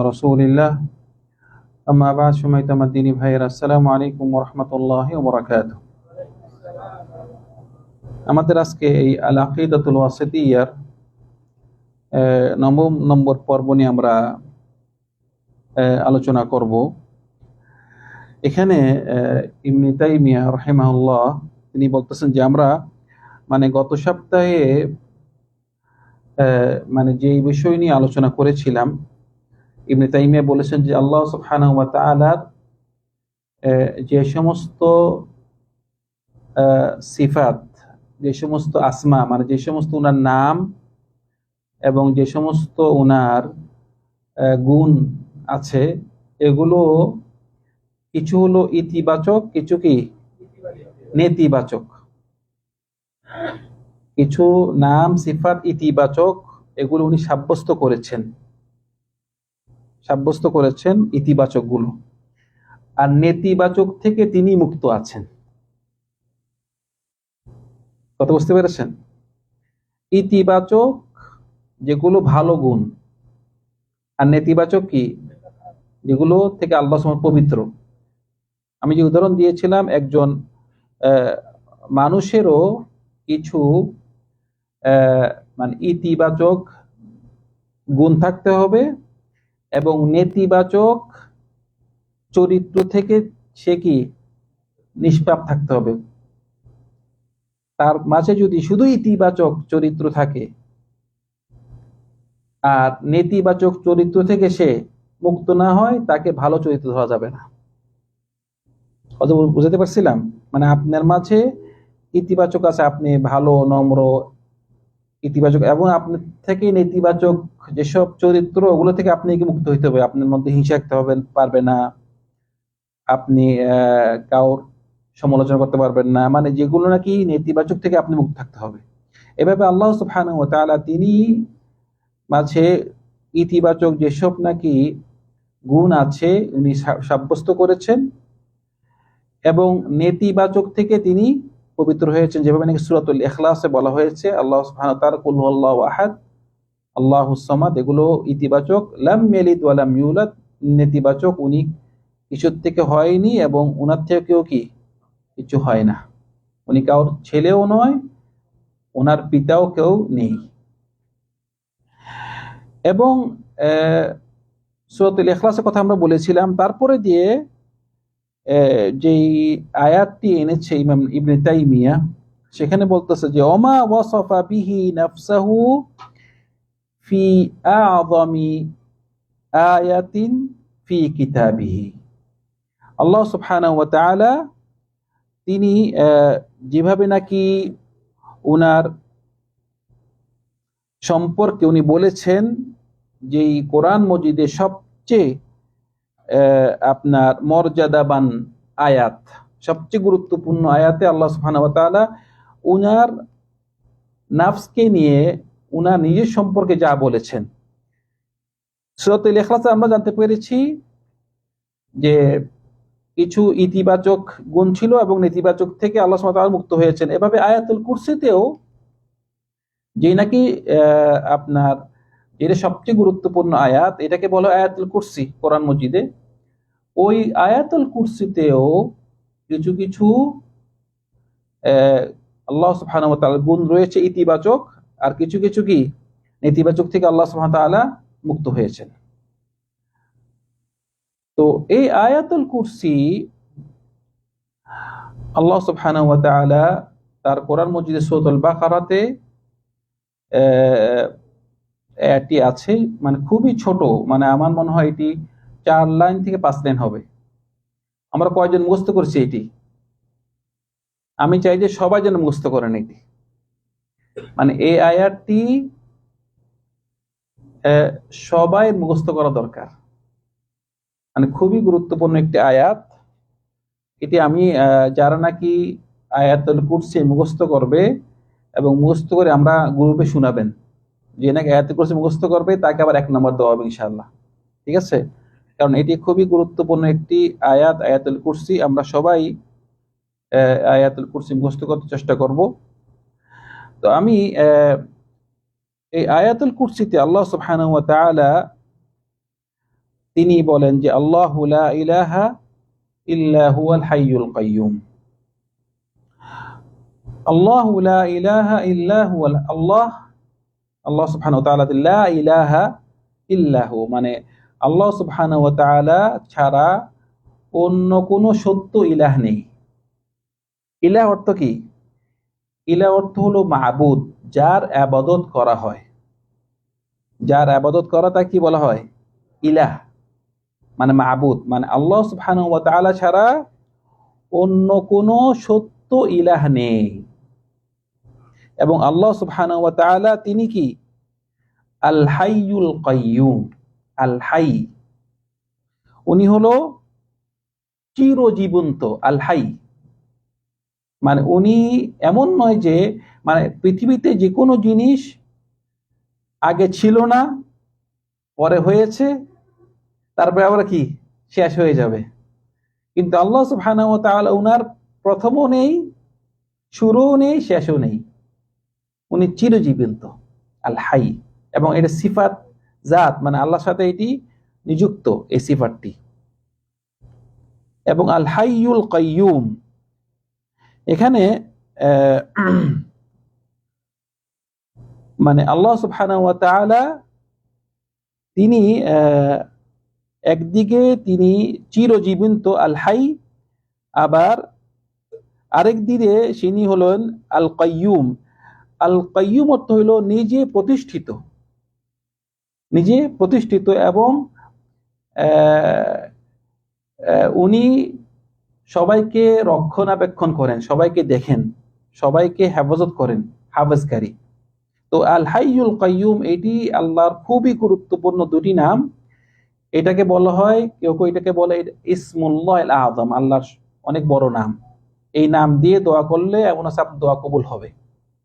রসুলিল্লাহ ভাইয়ের আসসালামু আলাইকুম রহমতুল্লাহ আমাদের আজকে এই আল আকিদাতুল ওয়াসিদিয়ার নবম নম্বর পর্ব নিয়ে আমরা আলোচনা করব এখানে ইমনি তাইমিয়া রহেমাউল্লাহ তিনি বলতেছেন যে আমরা মানে গত সপ্তাহে মানে যেই বিষয় নিয়ে আলোচনা করেছিলাম ইবনে তাইমিয়া বলেছেন যে আল্লাহ সুবহানাহু ওয়া তাআলার যে সমস্ত সিফাত, যে সমস্ত আসমা মানে যে সমস্ত ওনার নাম এবং যে সমস্ত ওনার গুণ আছে, এগুলো কিছু হলো ইতিবাচক, কিছু কি? নেতিবাচক। কিছু নাম, সিফাত ইতিবাচক, এগুলো উনি সাব্যস্ত করেছেন। সাব্যস্ত করেছেন ইতিবাচকগুলো আর নেতিবাচক থেকে তিনি মুক্ত আছেন। কথা বুঝতে পেরেছেন? ইতিবাচক যেগুলো ভালো গুণ, আর নেতিবাচক কি? যেগুলো থেকে আল্লাহ সুবহানাহু পবিত্র। আমি যে উদাহরণ দিয়েছিলাম, একজন মানুষেরও কিছু মানে ইতিবাচক গুণ থাকতে হবে এবং নেতিবাচক চরিত্র থেকে সে কি নিষ্পাপ থাকতে হবে? তার মাঝে যদি শুধু ইতিবাচক চরিত্র থাকে আর নেতিবাচক চরিত্র থেকে সে মুক্ত না হয়, তাকে ভালো চরিত্র ধরা যাবে না। বুঝাতে পারছিলাম? মানে আপনার মাঝে ইতিবাচক আছে, আপনি ভালো, নম্র ইতিবাচক এবং আপনার থেকে নেতিবাচক যেসব চরিত্র, ওগুলো থেকে আপনি মুক্ত হইতে হবে? আপনার মধ্যে হিংসা রাখতে হবে, পারবে না। আপনি কাউর সমালোচনা করতে পারবেন না। মানে যেগুলো নাকি নেতিবাচক থেকে আপনি মুক্ত থাকতে হবে। এভাবে আল্লাহ তাআলা তিনি মাঝে ইতিবাচক যেসব নাকি গুণ আছে, উনি সাব্যস্ত করেছেন এবং নেতিবাচক থেকে তিনি পবিত্র হয়েছেন, যেভাবে নাকি সূরাতুল ইখলাসে বলা হয়েছে, আল্লাহ তাআলা কুল হুয়াল্লাহু আহাদ, আল্লাহুস সামাদ, এগুলো ইতিবাচক, লাম ইয়ালিদ ওয়া লাম ইউলাদ, নেতিবাচক, উনি কিছুর থেকে হয়নি এবং উনার থেকেও কি? কিছু হয় না। উনি কারোর ছেলেও নয় ওনার পিতাও কেউ নেই। এবং সুরতুল ইখলাসের কথা আমরা বলেছিলাম, তারপরে দিয়ে যেই আয়াতটি এনেছে ইমাম ইবনে তাইমিয়া, সেখানে বলতেছে যে, ওমা ওয়াসাফা বিহি নাফসাহু ফি আযমি আয়াতিন ফি কিতাবিহি। আল্লাহ সুবহানাহু ওয়া তাআলা তিনি যেভাবে নাকি উনার সম্পর্কে উনি বলেছেন যে কোরআন মজিদে সবচেয়ে আপনার মর্যাদাবান আয়াত, সবচেয়ে গুরুত্বপূর্ণ আয়াতে আল্লাহ ওয়া উনার নাফসকে নিয়ে উনার নিজের সম্পর্কে যা বলেছেন। সূরাতুল আমরা জানতে পেরেছি যে কিছু ইতিবাচক গুণ ছিল এবং নেতিবাচক থেকে আল্লাহ ওয়া মুক্ত হয়েছেন। এভাবে আয়াতুল কুরসিতেও যে নাকি আপনার যেটা সবচেয়ে গুরুত্বপূর্ণ আয়াত, এটাকে বলা আয়াতুল কুরসি, কোরআন মজিদে। ওই আয়াতুল কুরসিতেও কিছু কিছু আল্লাহ সুবহানাহু গুণ রয়েছে ইতিবাচক, আর কিছু কিছু কি? নেতিবাচক থেকে আল্লাহ সুবহানাহু ওয়া মুক্ত হয়েছেন। তো এই আয়াতুল কুরসি আল্লাহ সুবহানাহু তার কোরআন মজিদে সূরাতুল বাকারাতে এটি আছে মানে খুবই ছোট মানে আমার মনে হয় এটি চার লাইন থেকে পাঁচ লাইন হবে। আমরা কয়জন মুখস্থ করছি এটি? আমি চাই যে সবাই যেন মুখস্থ করেন এটি। মানে এই আয়াতটি সবাই মুখস্থ করা দরকার। মানে খুবই গুরুত্বপূর্ণ একটি আয়াত। এটি আমি যারা নাকি আয়াতুল কুরসি মুখস্থ করবে এবং মুখস্থ করে আমরা গ্রুপে শোনাবেন। যে নাকি আয়াতুল কুরসি মুখস্থ করবে, তাকে আবার এক নম্বর দেওয়া হবে ইনশাআল্লাহ। ঠিক আছে? কারণ এটি খুবই গুরুত্বপূর্ণ একটি আয়াত, আয়াতুল কুরসি। আমরা সবাই আয়াতুল কুরসি মুখস্থ করতে চেষ্টা করব। তো আমি এই আয়াতুল কুরসিতে আল্লাহ তাআলা তিনি বলেন যে, আল্লাহ ইলাহা ইল্লা হুয়াল হাইয়ুল কাইয়ুম। আল্লাহ ইলাহা ইল্লা হুয়াল আল্লাহ আল্লাহ তাআলা ইলাহা ইল্লাহু। মানে আল্লাহ সুবহানাহু ওয়া তাআলা ছাড়া অন্য কোনো সত্য ইলাহ নেই। ইলাহ অর্থ কি? ইলাহ অর্থ হলো মাবুদ, যার আবাদত করা হয়। যার আবাদত করা তা কি বলা হয় ইলাহ মানে মাবুদ। মানে আল্লাহ সুবহানাহু ওয়া তাআলা ছাড়া অন্য কোনো সত্য ইলাহ নেই। এবং আল্লাহ ওয়া তাআলা তিনি কি? আল হাইয়ুল কাইয়ুম আল হাই উনি হলো চিরজীবন্ত আল হাই মানে উনি এমন নয় যে মানে পৃথিবীতে যে কোনো জিনিস আগে ছিল না, পরে হয়েছে, তারপরে আবার কি? শেষ হয়ে যাবে। কিন্তু আল্লাহ সুবহানাহু ওয়া তাআলা উনার প্রথমও নেই, শুরুও নেই, শেষও নেই। উনি চিরজীবন্ত আল হাই এবং এটা সিফাত জাত মানে আল্লাহর সাথে এটি নিযুক্ত, এই সিফাতটি। এবং আল হাইয়ুল কাইয়ুম, এখানে মানে আল্লাহ সুবহানাহু ওয়া তাআলা তিনি একদিকে তিনি চিরজীবন্ত আল হাই আবার আরেক দিকে তিনি হলেন আল কাইয়ুম আল কাইয়ুম অর্থ হইল নিজে প্রতিষ্ঠিত। নিজে প্রতিষ্ঠিত এবং উনি সবাইকে রক্ষণাবেক্ষণ করেন, সবাইকে দেখেন, সবাইকে হেফাজত করেন, হাফেজকারী। তো আল হাইয়ুল কাইয়ুম, এটি আল্লাহর খুবই গুরুত্বপূর্ণ দুটি নাম। এটাকে বলা হয়, কেউ কেউ এটাকে বলে ইসমুল্লাহ আল আজম আল্লাহর অনেক বড় নাম। এই নাম দিয়ে দোয়া করলে এমন দোয়া কবুল হবে।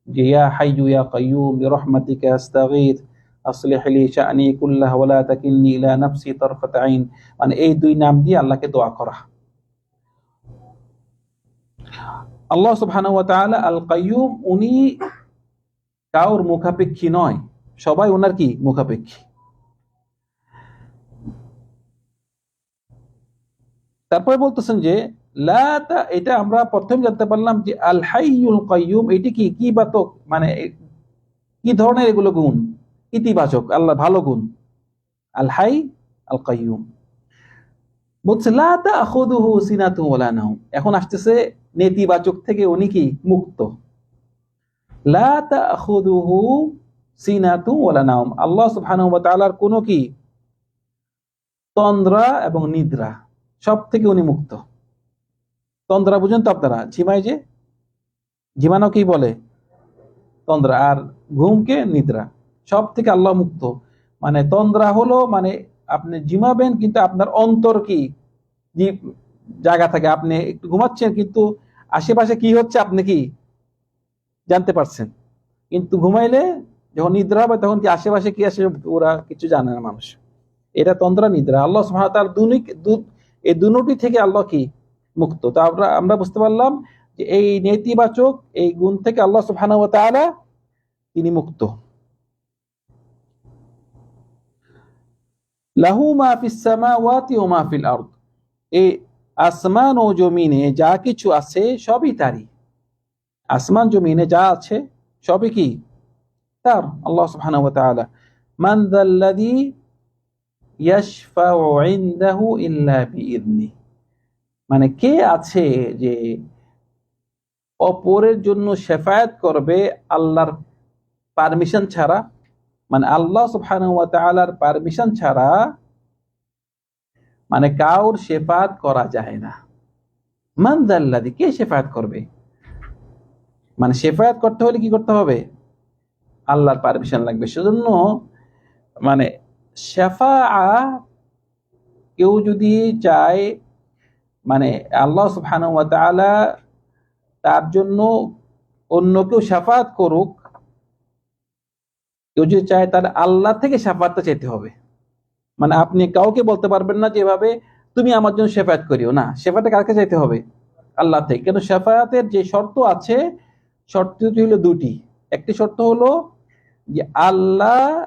যে, ইয়া হাইয়ু ইয়া কাইয়ুম, বিরহমাতিকা আস্তাগীথ আসলিহ লি শাআনি কুল্লাহ ওয়া লা তাকিলনি ইলা নাফসি তারফাত আইন। মানে এই দুই নাম দিয়ে আল্লাহকে দোয়া করা। আল্লাহ সুবহানাহু ওয়া তাআলা আল কাইয়ুম, উনি কাউর মুখাপেক্ষী নয়, সবাই ওনার কি? মুখাপেক্ষী। তারপরে বলতেছেন যে লা তা- এটা আমরা প্রথম জানতে পারলাম যে আল হাইয়ুল কাইয়ুম, এটি কি? কি বাতক? মানে কি ধরনের এগুলো গুণ? ইতিবাচক, আল্লাহ ভালো গুণ। আল হাই, আল কাইয়ুম। বলছে, লা তাখুদুহু সিনাতুন ওয়ালা নাওম। এখন আসতেছে, নেতিবাচক থেকে উনি কি? মুক্ত। লা তাখুদুহু সিনাতুন ওয়ালা নাওম। আল্লাহ সুবহানাহু কোনো কি? তন্দ্রা এবং নিদ্রা সব থেকে উনি মুক্ত। তন্দ্রা বুঝেন তো আপনারা, ঝিমাই যে? ঝিমানো কি বলে? তন্দ্রা, আর ঘুমকে নিদ্রা। সব থেকে আল্লাহ মুক্ত। মানে তন্দ্রা হলো মানে আপনি জিমাবেন কিন্তু আপনার অন্তর কি? জায়গা থাকে, আপনি একটু ঘুমাচ্ছেন, কিন্তু আশেপাশে কি হচ্ছে, আপনি কি? জানতে পারছেন। কিন্তু ঘুমাইলে যখন নিদ্রা হবে, তখন কি আশেপাশে কি আসে ওরা কিছু জানে না মানুষ। এটা তন্দ্রা, নিদ্রা। আল্লাহ সুবহানাহু তার দুনিক এই দুটি থেকে আল্লাহ কি? মুক্ত। তো আমরা আমরা বুঝতে পারলাম যে এই নেতিবাচক, এই গুণ থেকে আল্লাহ সুবহানাহু ওয়া তিনি মুক্ত। লাহু মা এই আসমান ও জমিনে যা কিছু আছে সবই তারই। আসমান, জমিনে যা আছে সবই কি? তার, আল্লাহ সুবহানাহু ওয়া তাআলা। মান যাল্লাযী ইয়াশফাউ ইনদাহু ইল্লা মানে কে আছে যে অপরের জন্য শেফায়াত করবে আল্লাহর পারমিশন ছাড়া? মানে আল্লাহ তাআলার পারমিশন ছাড়া মানে কাউর শেফাত করা যায় না। মান দাল্লাদি কে শেফায়াত করবে? মানে শেফায়াত করতে হলে কি করতে হবে? আল্লাহর পারমিশন লাগবে। সেজন্য মানে শেফা কেউ যদি চায় মানে আল্লাহ তাআলা তার জন্য অন্য কেউ শাফাত করুক, কেউ যদি চায় তার আল্লাহ থেকে শাফাতটা চাইতে হবে। মানে আপনি কাউকে বলতে পারবেন না যেভাবে তুমি আমার জন্য সেফায়াত করিও। না শেফাতে কারকে চাইতে হবে? আল্লাহ থেকে। কিন্তু সেফায়াতের যে শর্ত আছে শর্ত হলো দুটি। একটি শর্ত হলো যে আল্লাহ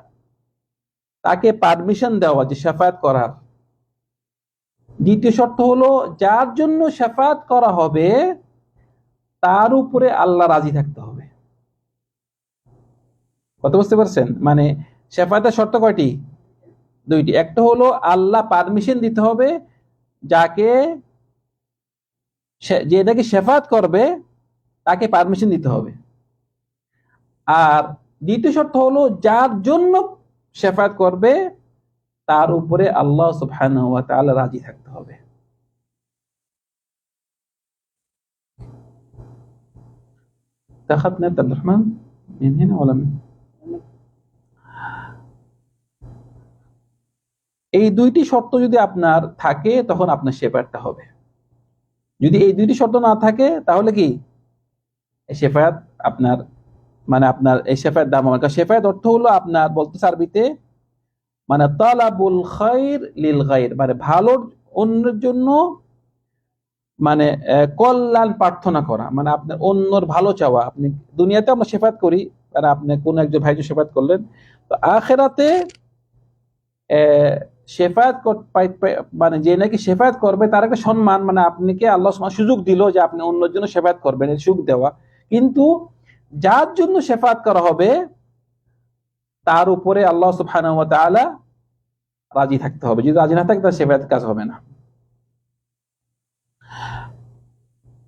তাকে পারমিশন দেওয়া যে সেফায়াত করার। দ্বিতীয় শর্ত হলো, যার জন্য শেফাত করা হবে, তার উপরে আল্লাহ রাজি থাকতে হবে। কথা বুঝতে পারছেন? মানে শেফাতের শর্ত কয়টি? দুইটি। একটা হলো, আল্লাহ পারমিশন দিতে হবে, যাকে যে এটাকে শেফাত করবে, তাকে পারমিশন দিতে হবে। আর দ্বিতীয় শর্ত হলো, যার জন্য শেফাত করবে তার উপরে আল্লাহ সুবহানাহু ওয়া তাআলা রাজি থাকতে হবে أخذنا عبد الرحمن من هنا ولا من এই দুইটি শর্ত যদি আপনার থাকে তখন আপনার শেফায়াতটা হবে যদি এই দুইটি শর্ত না থাকে তাহলে কি এই শেফায়াত আপনার মানে আপনার এই শেফায়াত দাম হবে কারণ শেফায়াত অর্থ হলো আপনার বলতে আরবিতে মানে তালাবুল খাইর লিল গাইর মানে ভালোর অন্যের জন্য মানে কল্যাণ প্রার্থনা করা মানে আপনার অন্যর ভালো চাওয়া। আপনি দুনিয়াতে আমরা শেফাত করি মানে আপনি কোন একজন ভাইকে শেফাত করলেন। তো আখেরাতে পাই- মানে যে নাকি শেফায়াত করবে, তার একটা সম্মান মানে আপনাকে আল্লাহ সুযোগ দিল যে আপনি অন্যের জন্য শেফায়াত করবেন সুযোগ দেওয়া। কিন্তু যার জন্য শেফায়াত করা হবে তার উপরে আল্লাহ ওয়া তাআলা রাজি থাকতে হবে। যদি রাজি না থাকে তার শেফায়াত কাজ হবে না।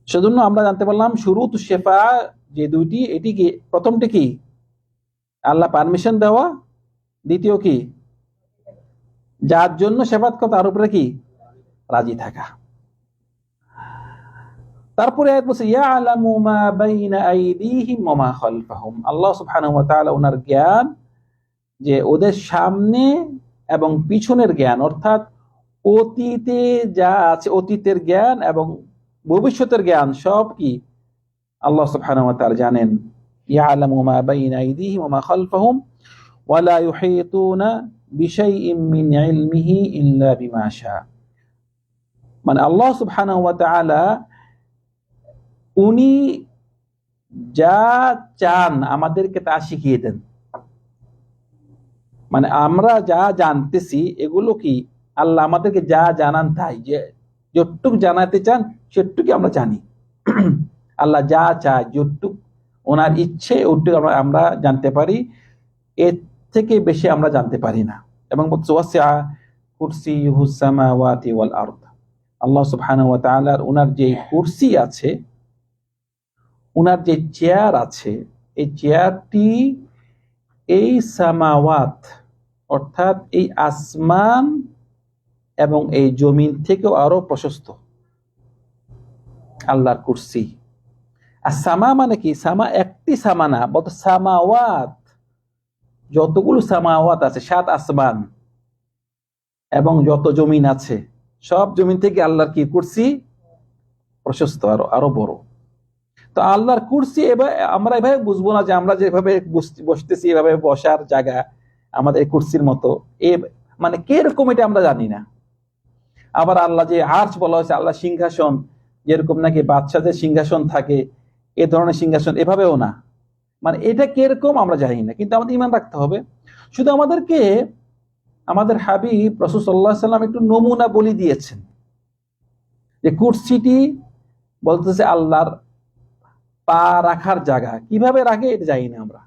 সেজন্য আমরা জানতে পারলাম শুরুত শেফা যে দুইটি, এটি কি, প্রথমটি কি? আল্লাহ পারমিশন দেওয়া। দ্বিতীয় কি? যার জন্য শেফাত করা, তার উপরে কি? রাজি থাকা। তারপরে আল্লাহ তাআলা ওনার জ্ঞান যে ওদের সামনে এবং পিছনের জ্ঞান, অর্থাৎ অতীতে যা আছে, অতীতের জ্ঞান এবং ভবিষ্যতের জ্ঞান, সব কি? আল্লাহ সুবহানাহু ওয়া তাআলা জানেন, ইয়ালামু মা বাইনা আইদিহিম ওয়া মা খালফাহুম ওয়া লা ইউহিতুনা বিশাইইম মিন ইলমিহি ইল্লা বিমা শা মানে আল্লাহ সুবহানাহু ওয়া তাআলা, উনি যা চান আমাদেরকে তা শিখিয়ে দেন। মানে আমরা যা জানতেছি, এগুলো কি আল্লাহ আমাদেরকে যা জানান তাই যে, যতটুক জানাতে চান সেটুকু আমরা জানি। আল্লাহ যা চায়, যতটুক ওনার ইচ্ছে, ওটুকু আমরা আমরা জানতে পারি। এর থেকে বেশি আমরা জানতে পারি না। এবং সামাওয়াতি ওয়াল আরদ। আল্লাহ সুবহানাহু ওয়া ওনার যে কুরসি আছে, ওনার যে চেয়ার আছে, এই চেয়ারটি এই সামাওয়াত, অর্থাৎ এই আসমান এবং এই জমিন থেকেও আরও প্রশস্ত। আল্লাহর কুরসি। আর সামা মানে কি? সামা একটি সামা না বলতো সামাওয়াত, যতগুলো সামাওয়াত আছে, সাত আসমান এবং যত জমিন আছে, সব জমিন থেকে আল্লাহর কি? কুরসি প্রশস্ত, আরও আরও বড়। তো আল্লাহর কুরসি এবার আমরা এভাবে বুঝব না যে আমরা যেভাবে বস- বসতেছি, এভাবে বসার জায়গা আমাদের কুরসির মতো। এ মানে কীরকম এটা আমরা জানি না। আবার আল্লাহ যে আর্চ বলা হয়েছে, আল্লাহ সিংহাসন, যেরকম নাকি বাচ্চাদের সিংহাসন থাকে, এ ধরনের সিংহাসন এভাবেও না। মানে এটা কীরকম আমরা জানি না, কিন্তু আমাদের ইমান রাখতে হবে। শুধু আমাদেরকে, আমাদের হাবিব রসুল সাল্লাহ সাল্লাম একটু নমুনা বলি দিয়েছেন। যে কুরসিটি বলতেছে আল্লাহর পা রাখার জায়গা। কীভাবে রাখে এটা জানি না আমরা।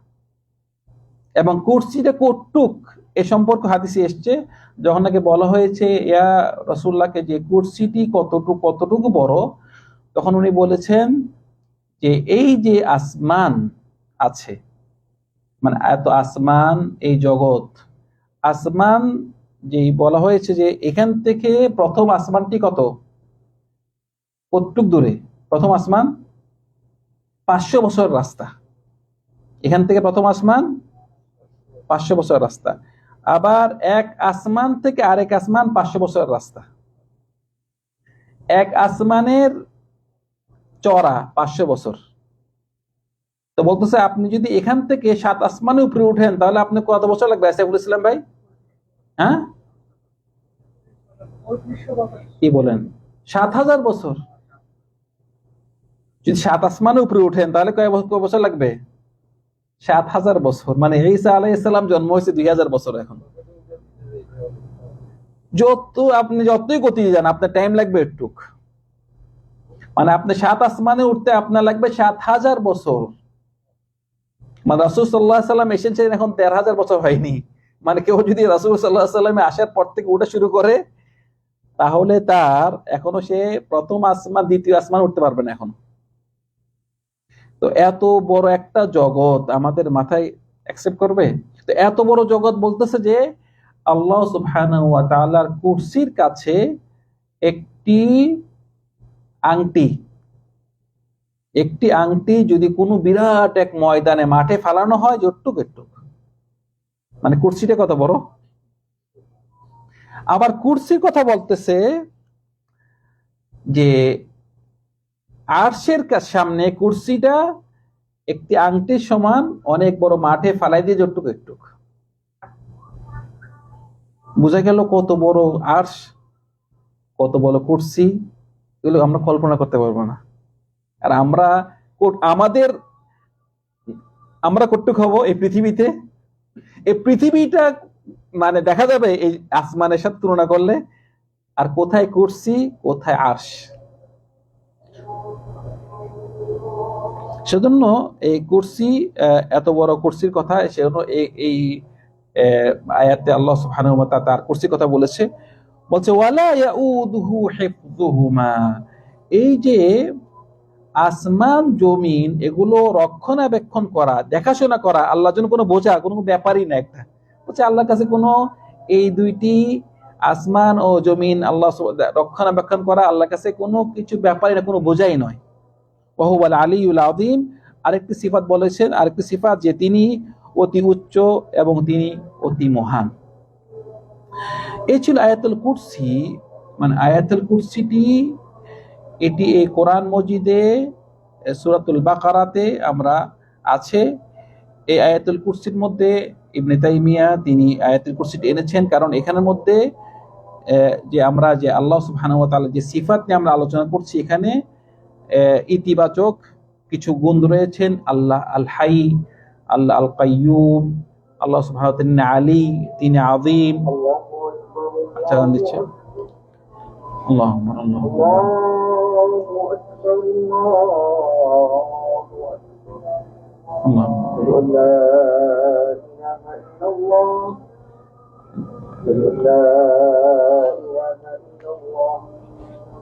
এবং কুরসিটা কটুক, এ সম্পর্ক হাদিসে এসছে, যখন নাকি বলা হয়েছে, ইয়া রসুল্লাহকে যে কুরসিটি কতটুকু কতটুকু বড়, তখন উনি বলেছেন যে এই যে আসমান আছে মানে এত আসমান এই জগৎ, আসমান যেই বলা হয়েছে যে এখান থেকে প্রথম আসমানটি কত? কতটুক দূরে? প্রথম আসমান পাঁচশো বছর রাস্তা। এখান থেকে প্রথম আসমান, পাঁচশো বছর রাস্তা। আবার এক আসমান থেকে আরেক আসমান, পাঁচশো বছর রাস্তা। এক আসমানের চড়া পাঁচশো বছর। তো বলতেছে, আপনি যদি এখান থেকে সাত আসমানের উপরে উঠেন, তাহলে আপনি কত বছর লাগবে? আসাইফুল ইসলাম ভাই? হ্যাঁ? কি বলেন? সাত হাজার বছর। যদি সাত আসমানের উপরে উঠেন তাহলে কয় বছর কয় বছর লাগবে? সাত হাজার বছর। মানে ঈসা আলাই ইসলাম জন্ম হয়েছে দুই হাজার বছর এখন। যত আপনি যতই গতি যান আপনার টাইম লাগবে একটুক। মানে আপনি সাত আসমানে উঠতে আপনার লাগবে সাত হাজার বছর। মানে রাসুল সাল্লাহ সাল্লাম এসেছেন এখন তেরো হাজার বছর হয়নি। মানে কেউ যদি রাসুল সাল্লাহ সাল্লামে আসার পর থেকে উঠা শুরু করে তাহলে তার এখনও সে প্রথম আসমান দ্বিতীয় আসমান উঠতে পারবে না এখন। তো এত বড় একটা জগৎ আমাদের মাথায় অ্যাকসেপ্ট করবে? তো এত বড় জগৎ বলতেছে যে আল্লাহ ওয়া তাআলার কুরসির কাছে একটি আংটি একটি আংটি যদি কোনো বিরাট এক ময়দানে মাঠে ফালানো হয় জটটুক একটুক মানে কুরসিটা কত বড়? আবার কুরসির কথা বলতেছে যে আরশের সামনে কুরসিটা একটি আংটির সমান অনেক বড় মাঠে ফালাই দিয়ে জটটুক একটুক। বোঝা গেল কত বড় আর্শ, কত বড় কুরসি, এগুলো আমরা কল্পনা করতে পারব না। আর আমরা আমাদের আমরা কটুক হব এই পৃথিবীতে। এই পৃথিবীটা মানে দেখা যাবে এই আসমানের সাথে তুলনা করলে। আর কোথায় কুরসি, কোথায় আর্শ। সেজন্য এই কুরসি এত বড় কুরসির কথা, সেজন্য এই আয়াতে আল্লাহ সুবহানাহু ওয়া তার কুরসির কথা বলেছে। বলছে, ওয়ালা এই যে আসমান, জমিন, এগুলো রক্ষণাবেক্ষণ করা, দেখাশোনা করা, আল্লাহর জন্য কোনো বোঝা, কোনো ব্যাপারই না একটা। বলছে, আল্লাহর কাছে কোনো এই দুইটি আসমান ও জমিন, আল্লাহ রক্ষণাবেক্ষণ করা, আল্লাহর কাছে কোনো কিছু ব্যাপারই না, কোনো বোঝাই নয়। ওহুবাল আলিউল আদিম আরেকটি সিফাত বলেছেন, আরেকটি সিফাত যে তিনি অতি উচ্চ এবং তিনি অতি মহান। এই ছিল আয়াতুল কুরসি। মানে আয়াতুল কুরসিটি, এটি এই কোরআন মজিদে সুরাতুল বাকারাতে আমরা আছে। এই আয়াতুল কুরসির মধ্যে ইবনে তাইমিয়া তিনি আয়াতুল কুরসিটি এনেছেন কারণ এখানের মধ্যে যে আমরা, যে আল্লাহ সুবহানাহু ওয়া যে সিফাত নিয়ে আমরা আলোচনা করছি এখানে ইতিবাচক কিছু গুণ রয়েছেন। আল্লাহ আল হাই আল্লাহ আল কাইয়ুম আল্লাহ সুবহানাহু ওয়া তাআলা তিনি আলী, তিনি আযীম। চালান দিচ্ছে। আল্লাহ আল্লাহ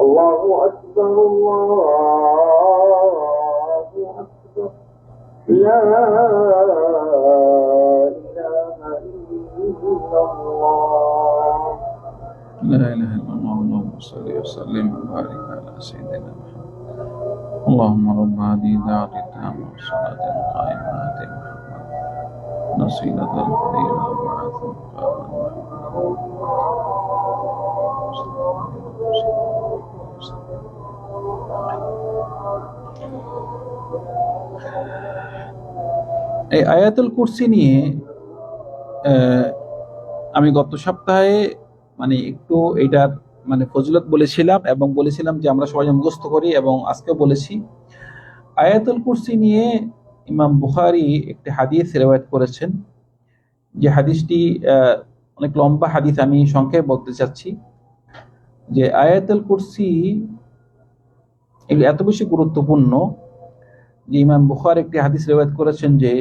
الله أكبر الله أكبر. لا إله إلا الله. لا إله إلا الله اللهم صل وسلم وبارك على سيدنا محمد. اللهم رب هذه الدعوة التامة والصلاة القائمة آت محمد. نصيلة الفضيلة وبعث مقاما এই আয়াতুল কুরসি নিয়ে আমি গত সপ্তাহে মানে একটু এটার মানে ফজিলত বলেছিলাম এবং বলেছিলাম যে আমরা সবাই মুখস্থ করি এবং আজকেও বলেছি। আয়াতুল কুরসি নিয়ে ইমাম বুখারি একটি হাদিস রেওয়ায়ত করেছেন। যে হাদিসটি অনেক লম্বা হাদিস আমি সংক্ষেপে বলতে চাচ্ছি। যে আয়াতুল কুরসি এগুলো এত বেশি গুরুত্বপূর্ণ যে ইমাম বুখার একটি হাদিস রেওয়ায়ত করেছেন যে,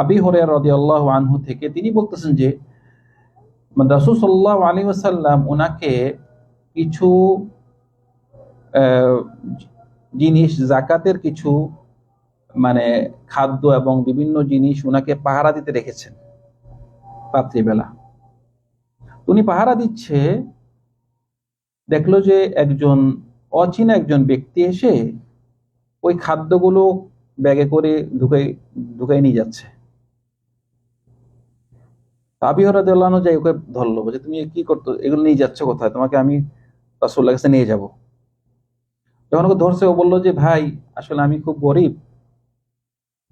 আবি হরিয়া আল্লাহ আনহু থেকে তিনি বলতেছেন যে, রাসূল সাল্লাল্লাহু আলাইহি ওয়াসাল্লাম ওনাকে কিছু জিনিস জাকাতের কিছু মানে খাদ্য এবং বিভিন্ন জিনিস ওনাকে পাহারা দিতে রেখেছেন রাত্রিবেলা। উনি পাহারা দিচ্ছে, দেখল যে একজন অচেনা একজন ব্যক্তি এসে ওই খাদ্যগুলো ব্যাগে করে ঢুকাই ঢুকাই নিয়ে যাচ্ছে। তো আবি হরাদিয়াল্লাহ যাই ওকে ধরলো বলছে, তুমি কি করতো? এগুলো নিয়ে যাচ্ছ কোথায়? তোমাকে আমি রাসূলের কাছে নিয়ে যাব। যখন ওকে ধরছে, ও বলল যে, ভাই, আসলে আমি খুব গরিব।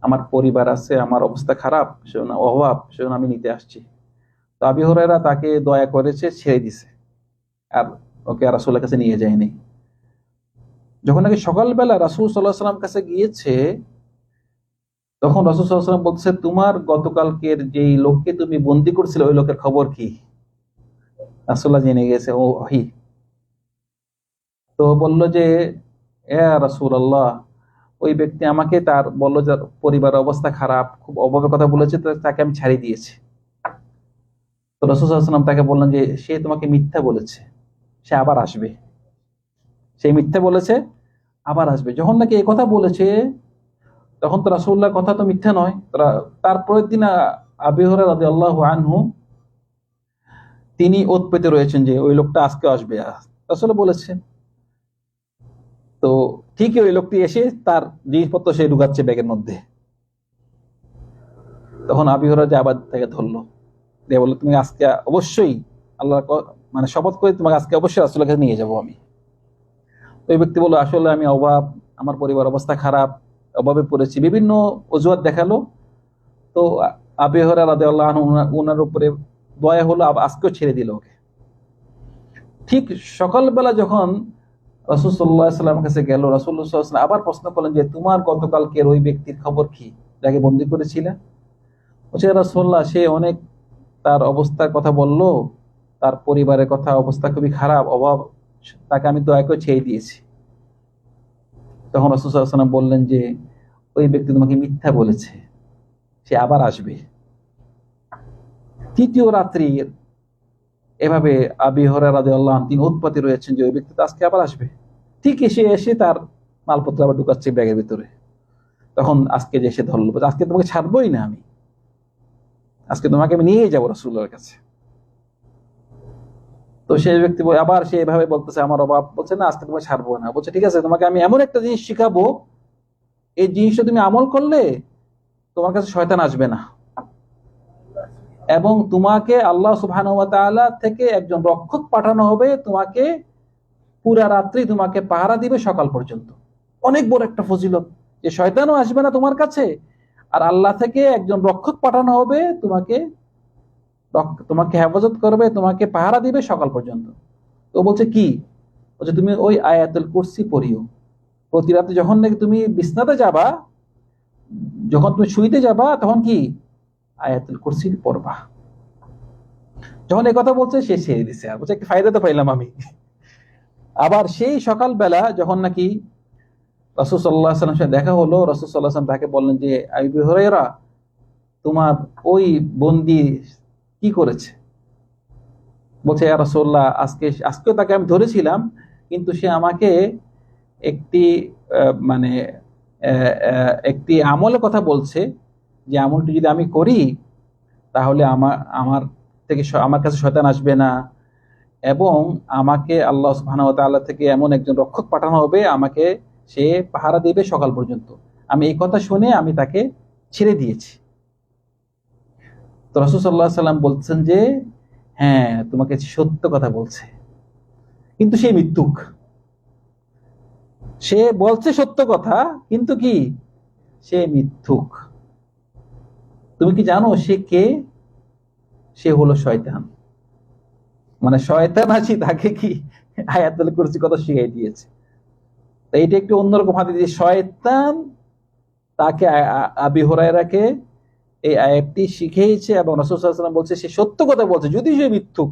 আমার পরিবার আছে, আমার অবস্থা খারাপ, সেজন্য অভাব, সেজন্য আমি নিতে আসছি। তো আবি হরাইরা তাকে দয়া করেছে, ছেড়ে দিছে। আর ওকে আর রাসূলের কাছে নিয়ে যায়নি। যখন নাকি সকালবেলা রাসূল সাল্লাহ সাল্লাম কাছে গিয়েছে, তখন রাসূল সাল্লাহ সাল্লাম বলছে, তোমার গতকালকের যেই লোককে তুমি বন্দি করছিলে, ওই লোকের খবর কি? রাসূল্লাহ জেনে গেছে, ও হি তো বলল যে রাসূল আল্লাহ ওই ব্যক্তি আমাকে তার, বলল যে পরিবারের অবস্থা খারাপ, খুব অভাবের কথা বলেছে তাকে আমি ছাড়িয়ে দিয়েছি। তো রসুল সাল্লাম তাকে বললেন যে, সে তোমাকে মিথ্যা বলেছে, সে আবার আসবে। সে মিথ্যা বলেছে, আবার আসবে। যখন নাকি এই কথা বলেছে, তখন তো রাসুল্লাহ কথা তো মিথ্যা নয়। তারা তারপরের দিন আবিহরা রাজি আল্লাহ আনহু, তিনি ওত পেতে রয়েছেন যে, ওই লোকটা আজকে আসবে। আসলে বলেছে তো ঠিকই ওই লোকটি এসে তার জিনিসপত্র সে ঢুকাচ্ছে ব্যাগের মধ্যে। তখন আবিহরা যে আবার তাকে ধরলো। দিয়ে বলল, তুমি আজকে অবশ্যই আল্লাহ মানে শপথ করে তোমাকে আজকে অবশ্যই রাসুলের কাছে নিয়ে যাব আমি। ওই ব্যক্তি বলল, আসলে আমি অভাব আমার পরিবার অবস্থা খারাপ, অভাবে পড়েছি। বিভিন্ন অজুহাত দেখাল। তো আবিহরা আল্লাহ ওনার উপরে দয়া হলো আজকেও ছেড়ে দিল ওকে। ঠিক সকালবেলা যখন রসুল্লাহ সাল্লামের কাছে গেল রসুল্লাহ আবার প্রশ্ন করলেন যে, তোমার গতকালকের ওই ব্যক্তির খবর কি, যাকে বন্দি করেছিলে? রসুল্লাহ সে অনেক তার অবস্থার কথা বলল, তার পরিবারের কথা, অবস্থা খুবই খারাপ, অভাব তাকে আমি দয়া করে ছেড়ে দিয়েছি। তখন রসুলাম বললেন যে, ওই ব্যক্তি তোমাকে মিথ্যা বলেছে, সে আবার আসবে। তৃতীয় রাত্রি এভাবে আবি হরা রাজে আল্লাহ তিনি উৎপত্তি রয়েছেন যে, ওই ব্যক্তি তো আজকে আবার আসবে। ঠিক এসে এসে তার মালপত্র আবার ঢুকাচ্ছে ব্যাগের ভিতরে। তখন আজকে যে এসে ধরলো আজকে তোমাকে ছাড়বোই না আমি। আজকে তোমাকে আমি নিয়ে যাব রসুল্লার কাছে। তো সেই ব্যক্তি আবার সে এভাবে বলতেছে, আমার অভাব বলছে, না, আজকে তোমাকে ছাড়বো না। বলছে, ঠিক আছে, তোমাকে আমি এমন একটা জিনিস শিখাবো, এই জিনিসটা তুমি আমল করলে তোমার কাছে শয়তান আসবে না। এবং তোমাকে আল্লাহ থেকে একজন রক্ষক পাঠানো হবে, তোমাকে পুরা রাত্রি তোমাকে পাহারা দিবে সকাল পর্যন্ত। অনেক বড় একটা ফজিলত, যে শয়তানও আসবে না তোমার কাছে, আর আল্লাহ থেকে একজন রক্ষক পাঠানো হবে তোমাকে তোমাকে হেফাজত করবে, তোমাকে পাহারা দিবে সকাল পর্যন্ত। তো বলছে, কি? বলছে, তুমি ওই আয়াতুল কুরসি পড়িও। প্রতি রাতে যখন নাকি তুমি বিছনাতে যাবা, যখন তুমি শুইতে যাবা, তখন কি? আয়াতুল কুরসি পড়বা। যখন এই কথা বলছে, সে ছেড়ে দিছে। আর বলছে, একটা ফায়দা তো পাইলাম আমি। আবার সেই সকালবেলা যখন নাকি রসুল সাল্লাম সাথে দেখা হলো, রসুল সাল্লাম তাকে বললেন যে আইবি হরেরা তোমার ওই বন্দি কি করেছে? বলছে রাসূলুল্লাহ, আজকে, আজকেও তাকে আমি ধরেছিলাম, কিন্তু সে আমাকে একটি মানে একটি আমলের কথা বলছে যে আমলটি যদি আমি করি, তাহলে আমার আমার থেকে আমার কাছে শয়তান আসবে না। এবং আমাকে আল্লাহ তাআলা থেকে এমন একজন রক্ষক পাঠানো হবে, আমাকে সে পাহারা দেবে সকাল পর্যন্ত। আমি এই কথা শুনে আমি তাকে ছেড়ে দিয়েছি। তো রসুল সাল্লাহ সাল্লাম বলছেন যে হ্যাঁ তোমাকে সত্য কথা বলছে। কিন্তু সে মৃত্যুক সে বলছে সত্য কথা, কিন্তু কি? সে মিথ্যুক। তুমি কি জানো সে কে? সে হলো শয়তান। মানে শয়তান আছি তাকে কি আয়াতুল কুরসি কথা শিখাই দিয়েছে। তো এইটা একটু অন্যরকম হাতে দিয়ে শয়তান তাকে আ- আ- আবি হোরাইরাকে এই আয়াতটি শিখিয়েছে এবং রসুলাম বলছে, সে সত্য কথা বলছে, যদিও সে মিথ্যুক,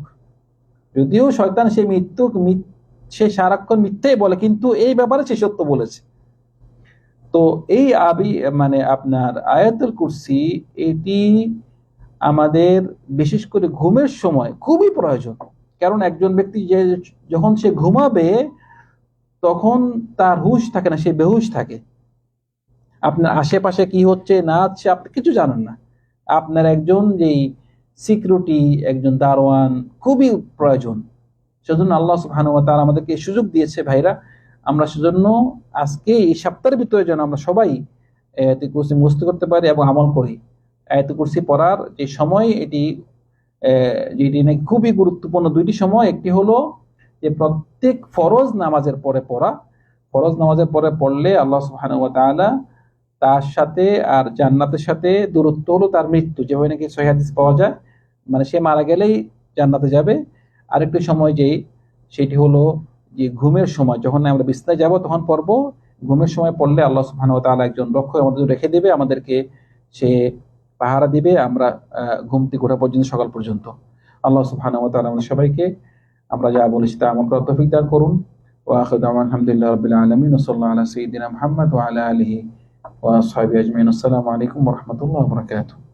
যদিও শয়তান সে মিথ্যুক, মিথ- সে সারাক্ষণ মিথ্যাই বলে, কিন্তু এই ব্যাপারে সে সত্য বলেছে। তো এই আবি মানে আপনার আয়াতুল কুরসি, এটি আমাদের বিশেষ করে ঘুমের সময় খুবই প্রয়োজন। কারণ একজন ব্যক্তি যে, যখন সে ঘুমাবে, তখন তার হুঁশ থাকে না, সে বেহুশ থাকে। আপনার আশেপাশে কি হচ্ছে, না হচ্ছে, আপনি কিছু জানেন না। আপনার একজন যেই সিকিউরিটি একজন দারোয়ান, খুবই প্রয়োজন। সেজন্য আল্লাহ ওয়া তাআলা আমাদেরকে সুযোগ দিয়েছে ভাইরা। আমরা সেজন্য আজকে এই সপ্তাহের ভিতরে যেন আমরা সবাই আয়াতুল কুরসি মুস্ত করতে পারি এবং আমল করি। আয়াতুল কুরসি পড়ার যে সময়, এটি যেটি নাকি খুবই গুরুত্বপূর্ণ দুইটি সময়। একটি হলো যে প্রত্যেক ফরজ নামাজের পরে পড়া। ফরজ নামাজের পরে পড়লে আল্লাহ সুবহানাহু ওয়া তাআলা তার সাথে আর জান্নাতের সাথে দূরত্ব হলো তার মৃত্যু। যেভাবে নাকি সহিহ হাদিস পাওয়া যায় মানে সে মারা গেলেই জান্নাতে যাবে। আরেকটি সময় যেই সেটি হলো যে ঘুমের সময় যখন আমরা বিছনায় যাব তখন পড়ব। ঘুমের সময় পড়লে আল্লাহ সুবহানাহু ওয়া তাআলা একজন রক্ষক আমাদের রেখে দেবে আমাদেরকে সে পাহারা দিবে আমরা আহ, ঘুম থেকে ওঠা পর্যন্ত সকাল পর্যন্ত। আল্লাহ সুবহানাহু ওয়া তাআলা আমাদের সবাইকে আমরা যা বলেছি তা আমল করার তৌফিক দান করুন। ওয়া আখিরু দাওয়ানা আলহামদুলিল্লাহি আলামিন আলা সাইয়্যিদিনা মুহাম্মদ ওয়া আলা আলিহি ওয়া আসহাবিহি আজমাইন আসসালামু আলাইকুম ওয়া রাহমাতুল্লাহি ওয়া বারাকাতুহু